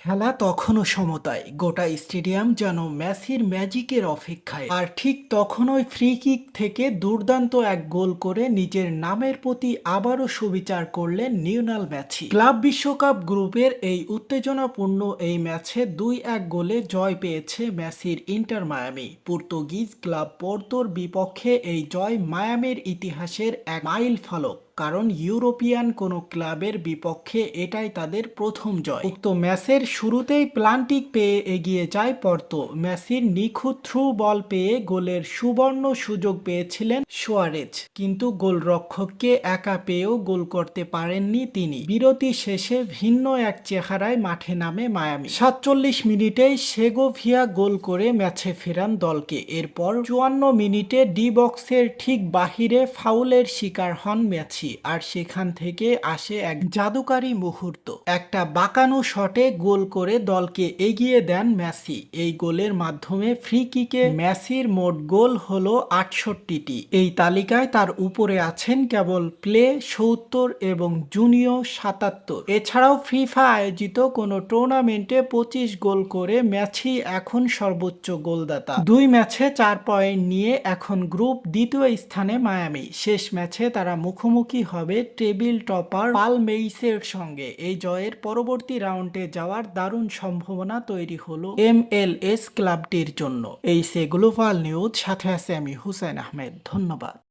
খেলা তখনও সমতায়। গোটা স্টেডিয়াম যেন মেসির ম্যাজিকের অপেক্ষায়। আর ঠিক তখনই ফ্রি কিক থেকে দুর্দান্ত এক গোল করে নিজের নামের প্রতি আবারও সুবিচার করলেন নিউনাল ম্যাচি ক্লাব বিশ্বকাপ গ্রুপের এই উত্তেজনাপূর্ণ এই ম্যাচে দুই এক গোলে জয় পেয়েছে মেসির ইন্টার মায়ামি। পর্তুগিজ ক্লাব পোর্তোর বিপক্ষে এই জয় মায়ামির ইতিহাসের এক মাইল ফলক। কারণ ইউরোপিয়ান কোনো ক্লাবের বিপক্ষে এটাই তাদের প্রথম জয়। উক্ত ম্যাচের শুরুতেই প্লান্টিক পেয়ে এগিয়ে যায় পর্তো। ম্যাসির নিখুঁত থ্রু বল পেয়ে গোলের সুবর্ণ সুযোগ পেয়েছিলেন সোয়ারেজ। কিন্তু গোলরক্ষককে একা পেয়েও গোল করতে পারেননি তিনি। বিরতি শেষে ভিন্ন এক চেহারায় মাঠে নামে মায়ামি। সাতচল্লিশ মিনিটেই সেগোভিয়া গোল করে ম্যাচে ফেরান দলকে। এরপর চুয়ান্ন মিনিটে ডি বক্সের ঠিক বাহিরে ফাউলের শিকার হন ম্যাচি আর সেখান থেকে আসে এক জাদুকারী মুহূর্ত। একটা বাঁকানো শটে গোল করে দলকে এগিয়ে দেন মেসি। এই গোলের মাধ্যমে ফ্রি কিকে মেসির মোট গোল হলো আটষট্টিটি। এই তালিকায় তার উপরে আছেন কেবল প্লে, সত্তর এবং জুনিয়র সাতাত্তর। এছাড়াও ফিফা আয়োজিত কোনো টুর্নামেন্টে পঁচিশ গোল করে ম্যাচই এখন সর্বোচ্চ গোলদাতা। দুই ম্যাচে চার পয়েন্ট নিয়ে এখন গ্রুপ দ্বিতীয় স্থানে মায়ামি। শেষ ম্যাচে তারা মুখোমুখি হবে টেবিল টপার পালমেইসের সঙ্গে। এই জয়ের পরবর্তী রাউন্ডে যাওয়ার দারুণ সম্ভাবনা তৈরি হলো এম এল এস ক্লাবটির জন্য। এই সে গ্লোবাল নিউজ, সাথে আছে আমি হুসেন আহমেদ। ধন্যবাদ।